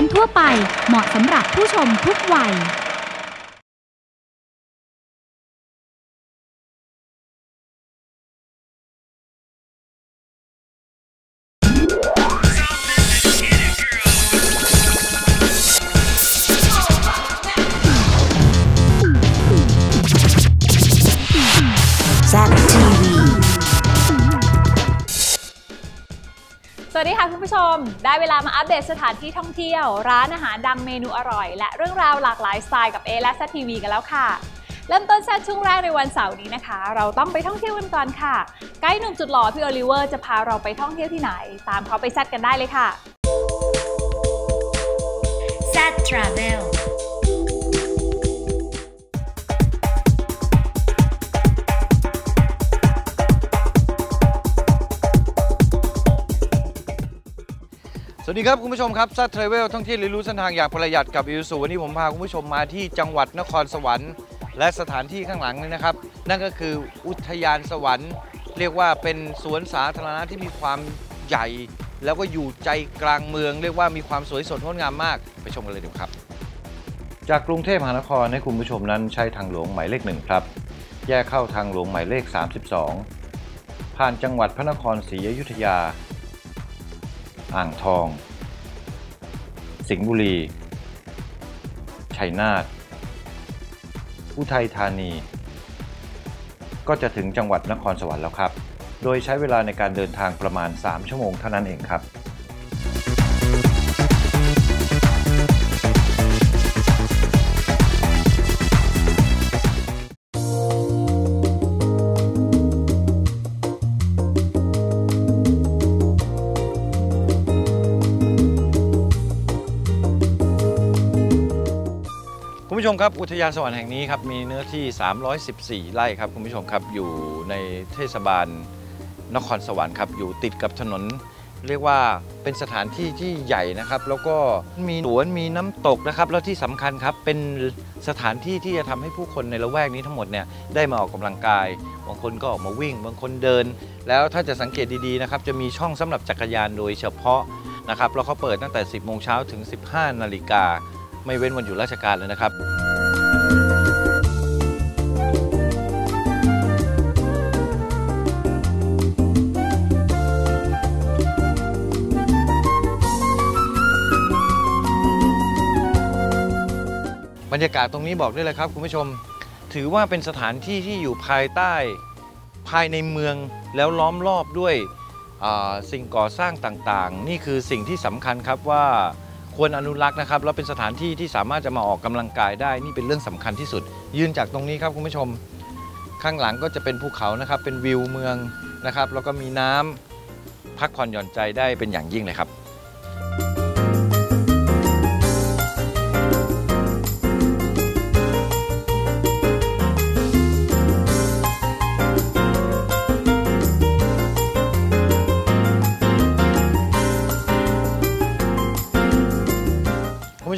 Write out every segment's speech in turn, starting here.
การทั่วไปเหมาะสำหรับผู้ชมทุกวัย ดีค่ะคุณผู้ชม ได้เวลามาอัปเดตสถานที่ท่องเที่ยว ร้านอาหารดังเมนูอร่อย และเรื่องราวหลากหลายสไตล์กับเอและซทีวีกันแล้วค่ะ เริ่มต้นแซดช่วงแรกในวันเสาร์นี้นะคะ เราต้องไปท่องเที่ยวกันก่อนค่ะ ไกด์หนุ่มจุดหล่อพี่โอลิเวอร์จะพาเราไปท่องเที่ยวที่ไหน ตามเขาไปแซดกันได้เลยค่ะ Z Travel สวัสดีครับคุณผู้ชมครับซัดเทรเวลท่องเที่ยวเรียนรู้เส้นทางอย่างประหยัดกับอิวสูวันนี้ผมพาคุณผู้ชมมาที่จังหวัดนครสวรรค์ และสถานที่ข้างหลังนี้นะครับ นั่นก็คืออุทยานสวรรค์ เรียกว่าเป็นสวนสาธารณะที่มีความใหญ่ แล้วก็อยู่ใจกลางเมือง เรียกว่ามีความสวยสดงดงามมาก ไปชมกันเลยดีกว่าครับ จากกรุงเทพมหานครให้คุณผู้ชมนั้นใช้ทางหลวงหมายเลขหนึ่งครับ แยกเข้าทางหลวงหมายเลข 32 ผ่านจังหวัดพระนครศรีอยุธยา อ่างทอง สิงห์บุรี ชัยนาทอุทัยธานี ก็จะถึงจังหวัดนครสวรรค์แล้วครับ โดยใช้เวลาในการเดินทางประมาณ 3 ชั่วโมงเท่านั้นเองครับ ชมครับ อุทยานสวรรค์แห่งนี้ครับมีเนื้อที่ 314 ไร่ครับคุณผู้ชมครับอยู่ในเทศบาลนครสวรรค์ครับอยู่ติดกับถนน เรียกว่าเป็นสถานที่ที่ใหญ่นะครับ แล้วก็มีสวนมีน้ำตกนะครับ แล้วที่สำคัญครับเป็นสถานที่ที่จะทำให้ผู้คนในละแวกนี้ทั้งหมดเนี่ยได้มาออกกำลังกายบางคนก็ออกมาวิ่ง บางคนเดิน แล้วถ้าจะสังเกตดีๆนะครับจะมีช่องสำหรับจักรยานโดยเฉพาะนะครับแล้วเขาเปิดตั้งแต่ 10โมงเช้าถึง 15 นาฬิกา ไม่เว้นวันหยุดราชการเลยนะครับบรรยากาศตรงนี้บอกได้เลยครับคุณผู้ชมถือว่าเป็นสถานที่ที่อยู่ภายใต้ภายในเมืองแล้วล้อมรอบด้วยสิ่งก่อสร้างต่างๆ นี่คือสิ่งที่สำคัญครับว่า ควรอนุรักษ์นะครับแล้วเป็นสถานที่ที่สามารถจะมาออกกำลังกายได้ นี่เป็นเรื่องสำคัญที่สุด ยืนจากตรงนี้ครับคุณผู้ชมข้างหลังก็จะเป็นภูเขานะครับ เป็นวิวเมืองนะครับ แล้วก็มีน้ำพักผ่อนหย่อนใจได้เป็นอย่างยิ่งเลยครับ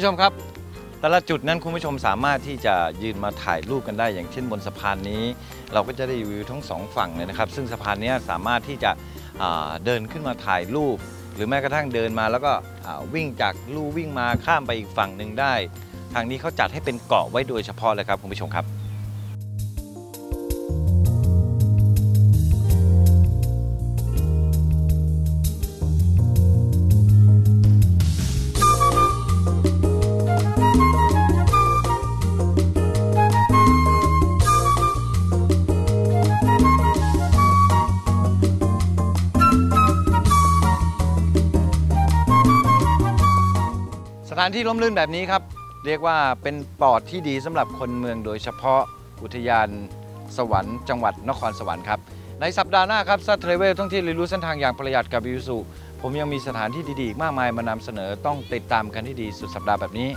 ผู้ชมครับแต่ละจุดนั้นคุณผู้ชมสามารถที่จะยืนมาถ่ายรูปกันได้อย่างเช่นบนสะพานนี้ เราก็จะได้วิวทั้งสองฝั่งเลยนะครับ ซึ่งสะพานนี้สามารถที่จะเดินขึ้นมาถ่ายรูป หรือแม้กระทั่งเดินมาแล้วก็วิ่งจากลู่วิ่งมาข้ามไปอีกฝั่งหนึ่งได้ ทางนี้เขาจัดให้เป็นเกาะไว้โดยเฉพาะเลยครับคุณผู้ชมครับ ถานที่ร่มรื่นแบบนี้ครับ เรียกว่าเป็นปอดที่ดีสำหรับคนเมืองโดยเฉพาะอุทยานสวรรค์จังหวัดนครสวรรค์ครับ ในสัปดาห์หน้าครับซัตเทรเวลท่องเที่ยวเรียนรู้เส้นทางอย่างประหยัดกับวิวสุผมยังมีสถานที่ดีๆมากมายมานำเสนอต้องติดตามกันที่ดีสุดสัปดาห์แบบนี้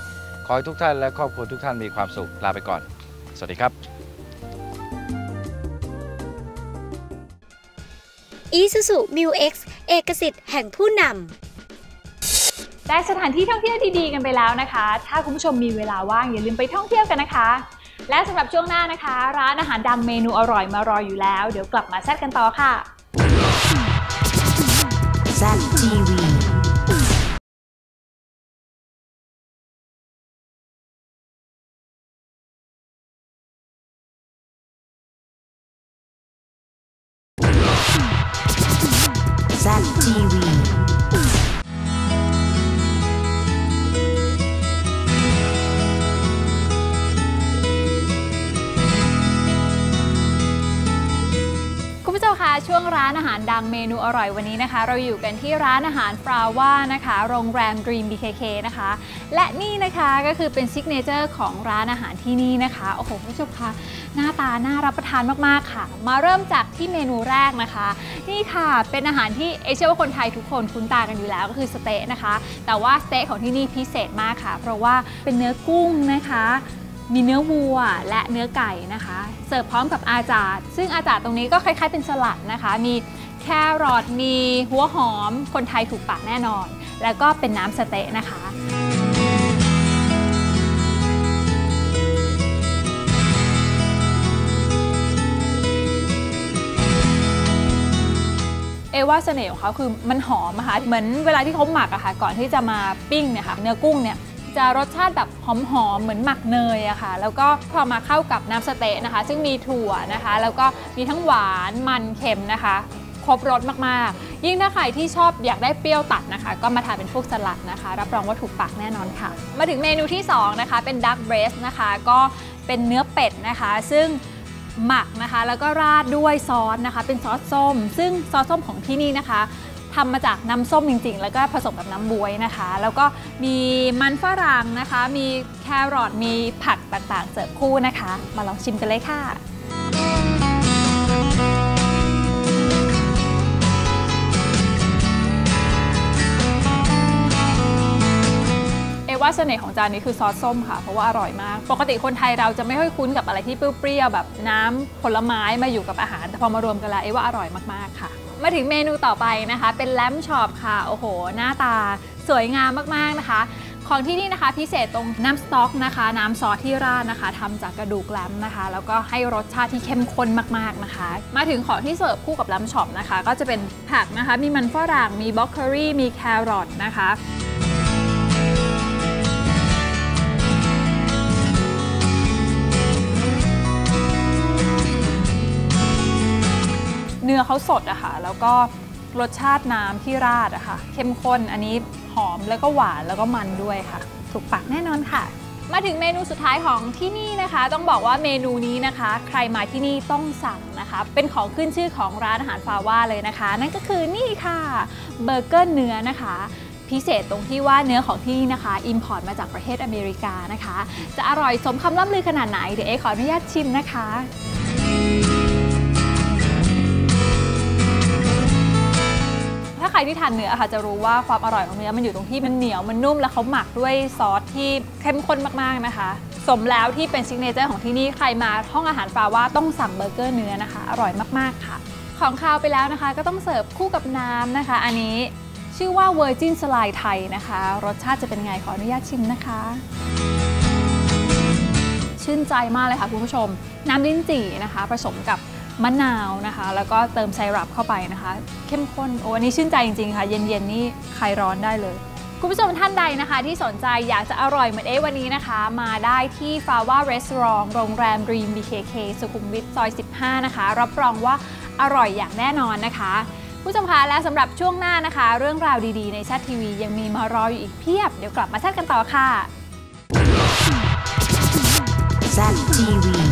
ขอให้ทุกท่านและครอบครัวทุกท่านมีความสุขลาไปก่อน สวัสดีครับ Isuzu Mu X เอกสิทธิ์แห่งผู้นำ ได้สถานที่ท่องเที่ยวดีๆกันไปแล้วนะคะ ถ้าคุณผู้ชมมีเวลาว่างอย่าลืมไปท่องเที่ยวกันนะคะ และสำหรับช่วงหน้านะคะ ร้านอาหารดังเมนูอร่อยมารออยู่แล้ว เดี๋ยวกลับมาแซดกันต่อค่ะแซดทีวีะช่วงร้านอาหารดังเมนูอร่อยวันนี้นะคะ เราอยู่กันที่ร้านอาหารฟราว่านะคะ โรงแรม Dream BKK นะคะ และนี่นะคะก็คือเป็นซิกเนเจอร์ของร้านอาหารที่นี่นะคะโอ้โหผู้ชมคะหน้าตาน่ารับประทานมากๆค่ะ มาเริ่มจากที่เมนูแรกนะคะ นี่ค่ะเป็นอาหารที่เอเชื่อว่าคนไทยทุกคนคุ้นตากันอยู่แล้วก็คือสเต๊ะนะคะ แต่ว่าสเต๊ะของที่นี่พิเศษมากค่ะ เพราะว่าเป็นเนื้อกุ้งนะคะ มีเนื้อวัวและเนื้อไก่นะคะ เสิร์ฟพร้อมกับอาจาดซึ่งอาจาดตรงนี้ก็คล้ายๆเป็นสลัดนะคะ มีแครอทมีหัวหอม คนไทยถูกปากแน่นอน แล้วก็เป็นน้ำสเต๊ะนะคะเอว่าเสน่ห์ของเขาคือมันหอมอะค่ะเหมือนเวลาที่เขาหมักอะค่ะก่อนที่จะมาปิ้งเนี่ยค่ะเนื้อกุ้งเนี่ย จะรสชาติแบบหอมๆเหมือนหมักเนยอะค่ะ แล้วก็พอมาเข้ากับน้ำสเต๊ะนะคะ ซึ่งมีถั่วนะคะ แล้วก็มีทั้งหวานมันเค็มนะคะ ครบรสมากๆ ยิ่งถ้าใครที่ชอบอยากได้เปรี้ยวตัดนะคะ ก็มาทานเป็นพวกสลัดนะคะ รับรองว่าถูกปากแน่นอนค่ะ มาถึงเมนูที่ 2 นะคะ เป็นดักเบรสนะคะ ก็เป็นเนื้อเป็ดนะคะ ซึ่งหมักนะคะ แล้วก็ราดด้วยซอสนะคะ เป็นซอสส้ม ซึ่งซอสส้มของที่นี่นะคะ ทำมาจากน้ำส้มจริง ๆ แล้วก็ผสมกับน้ำบวยนะคะ แล้วก็มีมันฝรั่งนะคะ มีแครอทมีผักต่างๆ เสิร์ฟคู่นะคะ มาลองชิมกันเลยค่ะ ว่าเสน่ห์ของจานนี้คือซอสส้มค่ะ เพราะว่าอร่อยมาก ปกติคนไทยเราจะไม่ค่อยคุ้นกับอะไรที่เปรี้ยวๆแบบน้ำผลไม้มาอยู่กับอาหาร แต่พอมารวมกันแล้วเอว่าอร่อยมากๆค่ะ มาถึงเมนูต่อไปนะคะ เป็นแลมช็อปค่ะ โอ้โห หน้าตาสวยงามมากๆนะคะของที่นี่นะคะพิเศษตรงน้ำสต๊อกนะคะ น้ำซอสที่ราดนะคะทำจากกระดูกแลมนะคะ แล้วก็ให้รสชาติที่เข้มข้นมากๆนะคะ มาถึงของที่เสิร์ฟคู่กับแลมช็อปนะคะ ก็จะเป็นผักนะคะ มีมันฝรั่งมีบล็อกเคอรี่มีแครอทนะคะ เนื้อเขาสดอะค่ะ แล้วก็รสชาติน้ำที่ราดอะค่ะ เข้มข้น อันนี้หอมแล้วก็หวานแล้วก็มันด้วยค่ะ ถูกปากแน่นอนค่ะ มาถึงเมนูสุดท้ายของที่นี่นะคะ ต้องบอกว่าเมนูนี้นะคะ ใครมาที่นี่ต้องสั่งนะคะ เป็นของขึ้นชื่อของร้านอาหารฟาว่าเลยนะคะ นั่นก็คือนี่ค่ะเบอร์เกอร์เนื้อนะคะพิเศษตรงที่ว่าเนื้อของที่นี่นะคะ อิมพอร์ตมาจากประเทศอเมริกานะคะ จะอร่อยสมคำล่ำลือขนาดไหน เดี๋ยวเอขออนุญาตชิมนะคะ ใครที่ทานเนื้อค่ะจะรู้ว่าความอร่อยของเนื้อมันอยู่ตรงที่มันเหนียวมันนุ่มแล้วเขาหมักด้วยซอสที่เข้มข้นมากๆนะคะ สมแล้วที่เป็นซิกเนเจอร์ของที่นี่ใครมาห้องอาหารฟาว่าต้องสั่งเบอร์เกอร์เนื้อนะคะ อร่อยมากๆค่ะ ของคาวไปแล้วนะคะ ก็ต้องเสิร์ฟคู่กับน้ำนะคะ อันนี้ชื่อว่าเวอร์จินสไลด์ไทยนะคะ รสชาติจะเป็นไงขออนุญาตชิมนะคะ ชื่นใจมากเลยค่ะคุณผู้ชม น้ำลิ้นจี่นะคะ ผสมกับ มะนาวนะคะ แล้วก็เติมไซรัปเข้าไปนะคะ เข้มข้นโอ้อันนี้ชื่นใจจริงๆ ค่ะ เย็นๆ นี่คลายร้อนได้เลย คุณผู้ชมท่านใดนะคะ ที่สนใจอยากจะอร่อยเหมือนเอ๊ะวันนี้นะคะ มาได้ที่ฟาว่ารีสอร์ทโรงแรม Dream BKK สุขุมวิทซอย 15 นะคะ รับรองว่าอร่อยอย่างแน่นอนนะคะผู้ชมคะและสำหรับช่วงหน้านะคะ เรื่องราวดีๆ ในชัดทีวียังมีมารออยู่อีกเพียบ เดี๋ยวกลับมาชัดกันต่อค่ะ Zap TV. Zap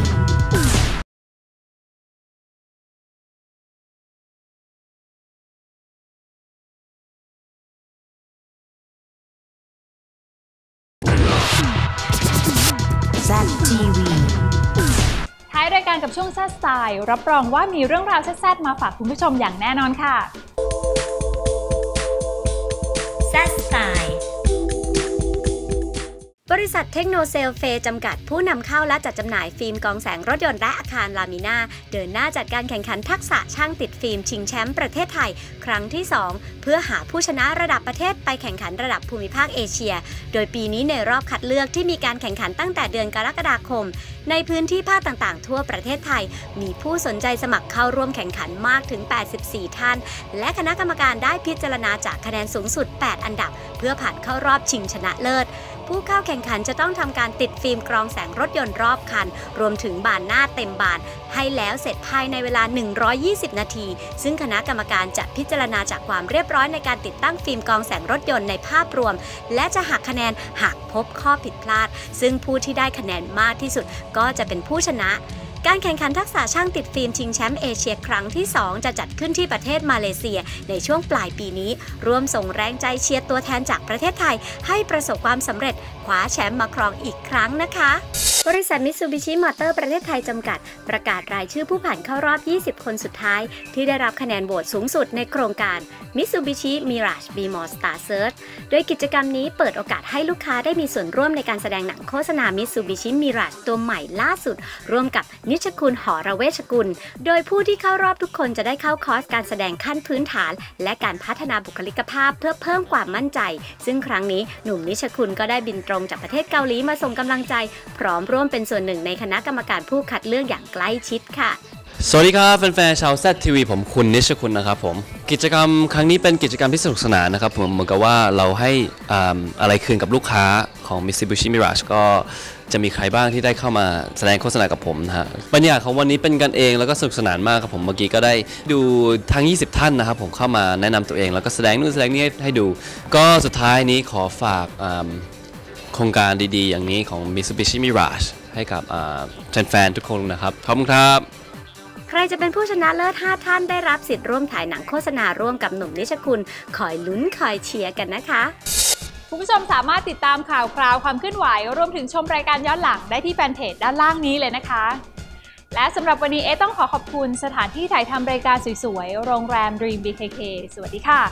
ายรายการกับช่วงแซ่สไตล์รับรองว่ามีเรื่องราวแซ่บๆมาฝากคุณผู้ชมอย่างแน่นอนค่ะแซดสไตล์ บริษัทเทคโนเซลเฟจำกัดผู้นำเข้าและจัดจำหน่ายฟิล์มกองแสงรถยนต์และอาคารลามิน่าเดินหน้าจัดการแข่งขันทักษะช่างติดฟิล์มชิงแชมป์ประเทศไทย ครั้งที่ 2 เพื่อหาผู้ชนะระดับประเทศไปแข่งขันระดับภูมิภาคเอเชีย โดยปีนี้ในรอบคัดเลือกที่มีการแข่งขันตั้งแต่เดือนกรกฎาคม ในพื้นที่ภาคต่างๆ ทั่วประเทศไทย มีผู้สนใจสมัครเข้าร่วมแข่งขันมากถึง 84 ท่าน และคณะกรรมการได้พิจารณาจากคะแนนสูงสุด 8 อันดับ เพื่อผ่านเข้ารอบชิงชนะเลิศ ผู้เข้าแข่งขันจะต้องทำการติดฟิล์มกรองแสงรถยนต์รอบคัน รวมถึงบานหน้าเต็มบาน ให้แล้วเสร็จภายในเวลา 120 นาที ซึ่งคณะกรรมการจะพิจารณาจากความเรียบร้อยในการติดตั้งฟิล์มกรองแสงรถยนต์ในภาพรวม และจะหักคะแนนหากพบข้อผิดพลาด ซึ่งผู้ที่ได้คะแนนมากที่สุดก็จะเป็นผู้ชนะ การแข่งขันทักษะช่างติดฟิล์มชิงแชมป์เอเชียครั้งที่ 2 จะจัดขึ้นที่ประเทศมาเลเซีย ในช่วงปลายปีนี้ ร่วมส่งแรงใจเชียร์ตัวแทนจากประเทศไทย ให้ประสบความสำเร็จคว้าแชมป์มาครองอีกครั้งนะคะ บริษัทมิตซูบิชิมอเตอร์ประเทศไทยจำกัด ประกาศรายชื่อผู้ผ่านเข้ารอบ 20 คนสุดท้าย ที่ได้รับคะแนนโหวตสูงสุดในโครงการ Mitsubishi Mirage b m o Star Search โดยกิจกรรมนี้เปิดโอกาสให้ลูกค้าได้มีส่วนร่วมในการแสดงหนังโฆษณา Mitsubishi Mirage ตัวใหม่ล่าสุด ร่วมกับนิชคุณหอระเวชกุล โดยผู้ที่เข้ารอบทุกคนจะได้เข้าคอร์สการแสดงขั้นพื้นฐาน และการพัฒนาบุคลิกภาพเพื่อเพิ่มความมั่นใจ ซึ่งครั้งนี้หนุ่มนิชคุณก็ได้บินตรงจากประเทศเกาหลีมาส่งกำลังใจ พร้อมร่วมเป็นส่วนหนึ่งในคณะกรรมการผู้คัดเลือกอย่างใกล้ชิดค่ะ สวัสดีครับแฟนๆชาวแซทีวีผมคุณนิชคุณนะครับผมกิจกรรมครั้งนี้เป็นกิจกรรมที่สนุกสนานนะครับผมเหมือนกับว่าเราให้อ่าอะไรคืนกับลูกค้าของ Mitsubishi Mirage ก็จะมีใครบ้างที่ได้เข้ามาแสดงโฆษณากับผมนะฮะบรรยากาศของวันนี้เป็นกันเองแล้วก็สนุกสนานมากครับผมเมื่อกี้ก็ได้ดูทั้ง 20 ท่านนะครับผมเข้ามาแนะนำตัวเองแล้วก็แสดงนู่นแสดงนี่ให้ดู ก็สุดท้ายนี้ขอฝากอ่า โครงการดีๆ อย่างนี้ของ Mitsubishi Mirage ให้กับอ่าแฟนๆทุกคนนะครับ ขอบคุณครับ ใครจะเป็นผู้ชนะเลิศ 5 ท่านได้รับสิทธิ์ร่วมถ่ายหนังโฆษณาร่วมกับหนุ่มนิชคุณ คอยลุ้นคอยเชียร์กันนะคะคุณผู้ชมสามารถติดตามข่าวคราวความเคลื่อนไหว รวมถึงชมรายการย้อนหลังได้ที่แฟนเพจด้านล่างนี้เลยนะคะ และสำหรับวันนี้เอะต้องขอขอบคุณสถานที่ถ่ายทำรายการสวยๆ โรงแรม Dream BKK สวัสดีค่ะ